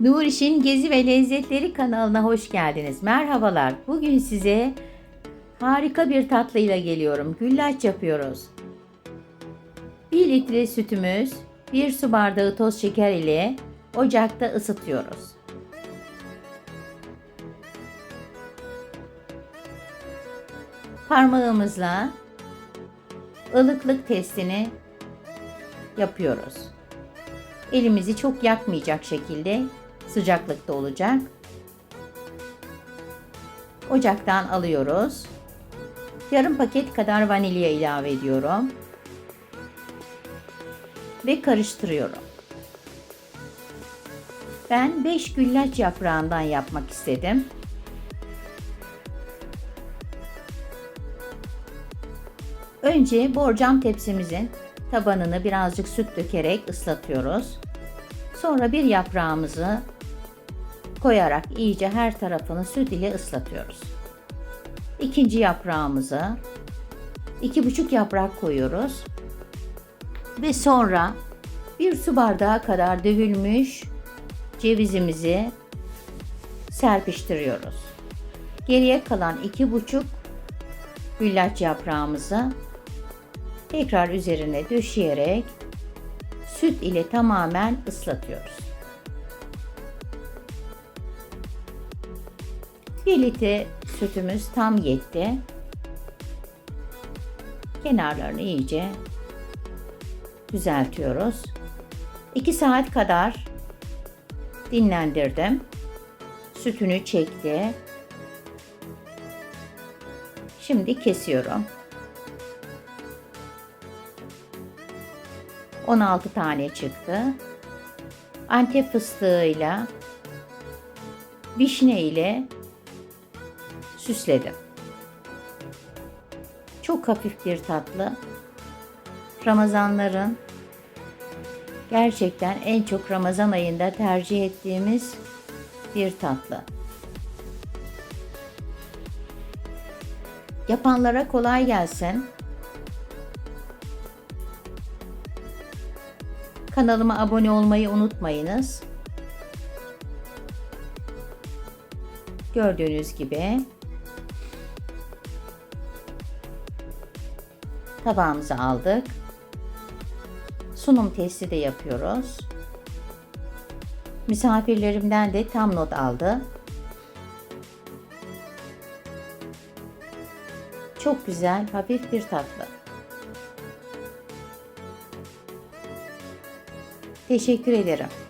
Nuriş'in Gezi ve Lezzetleri kanalına hoş geldiniz. Merhabalar. Bugün size harika bir tatlıyla geliyorum. Güllaç yapıyoruz. 1 litre sütümüz, 1 su bardağı toz şeker ile ocakta ısıtıyoruz. Parmağımızla ılıklık testini yapıyoruz. Elimizi çok yakmayacak şekilde sıcaklıkta olacak. Ocaktan alıyoruz. Yarım paket kadar vanilya ilave ediyorum. Ve karıştırıyorum. Ben 5 güllaç yaprağından yapmak istedim. Önce borcam tepsimizin tabanını birazcık süt dökerek ıslatıyoruz. Sonra bir yaprağımızı koyarak iyice her tarafını süt ile ıslatıyoruz. İkinci yaprağımızı iki buçuk yaprak koyuyoruz. Ve sonra bir su bardağı kadar dövülmüş cevizimizi serpiştiriyoruz. Geriye kalan iki buçuk güllaç yaprağımızı tekrar üzerine döşeyerek süt ile tamamen ıslatıyoruz. 1 litre sütümüz tam yetti. Kenarlarını iyice düzeltiyoruz. 2 saat kadar dinlendirdim. Sütünü çekti. Şimdi kesiyorum. 16 tane çıktı. Antep fıstığıyla vişne ile süsledim. Çok hafif bir tatlı. Ramazanların gerçekten en çok Ramazan ayında tercih ettiğimiz bir tatlı. Yapanlara kolay gelsin. Kanalıma abone olmayı unutmayınız. Gördüğünüz gibi tabağımızı aldık. Sunum testi de yapıyoruz. Misafirlerimden de tam not aldı. Çok güzel, hafif bir tatlı. Teşekkür ederim.